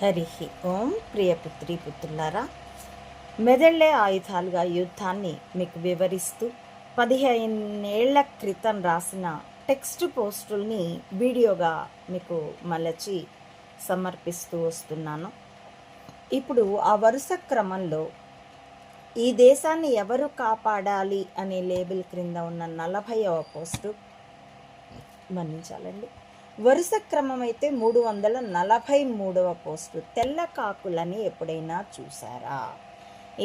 హరి ఓం. ప్రియ పుత్రి పుత్రులారా మెదళ్ళే ఆయుధాలుగా యుద్ధాన్ని మీకు వివరిస్తూ పదిహేనేళ్ళ క్రితం రాసిన టెక్స్ట్ పోస్టుల్ని వీడియోగా మీకు మలచి సమర్పిస్తూ వస్తున్నాను. ఇప్పుడు ఆ వరుస క్రమంలో ఈ దేశాన్ని ఎవరు కాపాడాలి అనే లేబుల్ క్రింద ఉన్న నలభైవ పోస్టు మన్నించాలండి వరుస క్రమం అయితే మూడు వందల నలభై మూడవ పోస్టు. తెల్ల కాకులని ఎప్పుడైనా చూసారా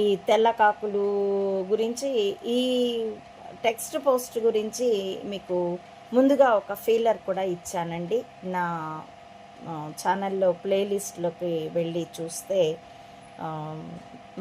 ఈ తెల్ల కాకులు గురించి ఈ టెక్స్ట్ పోస్ట్ గురించి మీకు ముందుగా ఒక ఫీలర్ కూడా ఇచ్చానండి. నా ఛానల్లో ప్లేలిస్ట్లోకి వెళ్ళి చూస్తే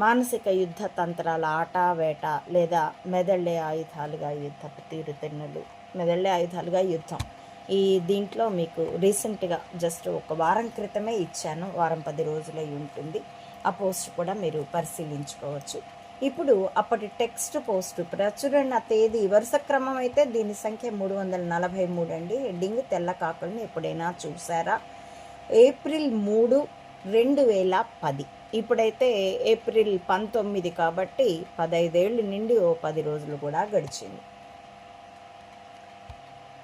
మానసిక యుద్ధ తంత్రాల ఆట వేట లేదా మెదళ్ళే ఆయుధాలుగా యుద్ధపు తీరుతెన్నులు మెదళ్ళే ఆయుధాలుగా యుద్ధం. ఈ దీంట్లో మీకు రీసెంట్గా జస్ట్ ఒక వారం క్రితమే ఇచ్చాను. వారం పది రోజులై ఉంటుంది. ఆ పోస్ట్ కూడా మీరు పరిశీలించుకోవచ్చు. ఇప్పుడు అప్పటి టెక్స్ట్ పోస్ట్ ప్రచురణ తేదీ. వరుస క్రమం అయితే దీని సంఖ్య మూడు వందల నలభై మూడు అండి. హెడ్డింగ్ తెల్ల కాకులను ఎప్పుడైనా చూసారా ఏప్రిల్ మూడు రెండు వేల పది. ఇప్పుడైతే ఏప్రిల్ పంతొమ్మిది కాబట్టి పదైదేళ్ళు నిండి ఓ పది రోజులు కూడా గడిచింది.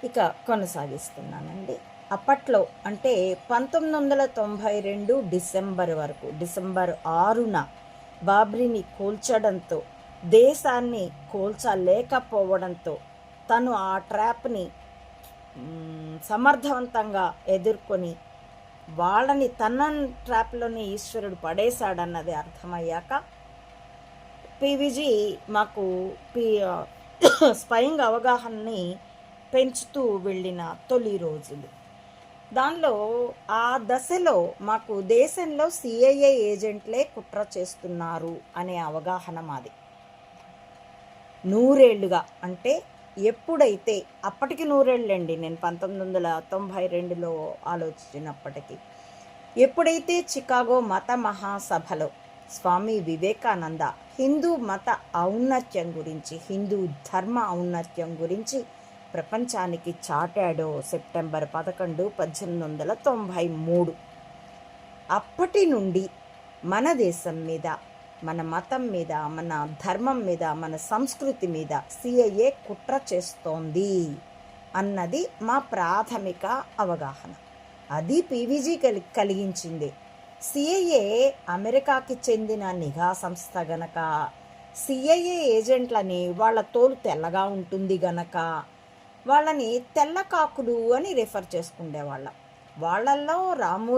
ఇక కొనసాగిస్తున్నానండి. అప్పట్లో అంటే పంతొమ్మిది వందల తొంభై రెండు డిసెంబర్ వరకు డిసెంబర్ ఆరున బాబ్రీని కూల్చడంతో దేశాన్ని కూల్చలేకపోవడంతో తను ఆ ట్రాప్ని సమర్థవంతంగా ఎదుర్కొని వాళ్ళని తన ట్రాప్లోనే ఈశ్వరుడు పడేశాడన్నది అర్థమయ్యాక పీవీజీ మాకు పి స్వయంగా అవగాహనని పెంచుతూ వెళ్ళిన తొలి రోజులు. దానిలో ఆ దశలో మాకు దేశంలో సిఐఏ ఏజెంట్లే కుట్ర చేస్తున్నారు అనే అవగాహన మాది. నూరేళ్ళుగా అంటే ఎప్పుడైతే అప్పటికి నూరేళ్ళండి నేను పంతొమ్మిది వందల తొంభై రెండులో ఆలోచించినప్పటికీ ఎప్పుడైతే చికాగో మత మహాసభలో స్వామి వివేకానంద హిందూ మత ఔన్నత్యం గురించి హిందూ ధర్మ ఔన్నత్యం గురించి ప్రపంచానికి చాటాడో సెప్టెంబర్ పదకొండు పద్దెనిమిది వందల తొంభై మూడు. అప్పటి నుండి మన దేశం మీద మన మతం మీద మన ధర్మం మీద మన సంస్కృతి మీద సిఐఏ కుట్ర చేస్తోంది అన్నది మా ప్రాథమిక అవగాహన. అది పీవీజీ కలి కలిగించింది. సిఐఏ అమెరికాకి చెందిన నిఘా సంస్థ గనక సిఐఏ ఏజెంట్లని వాళ్ళ తోలు తెల్లగా ఉంటుంది గనక వాళ్ళని తెల్ల కాకులు అని రిఫర్ చేసుకుండేవాళ్ళం. వాళ్ళల్లో రాము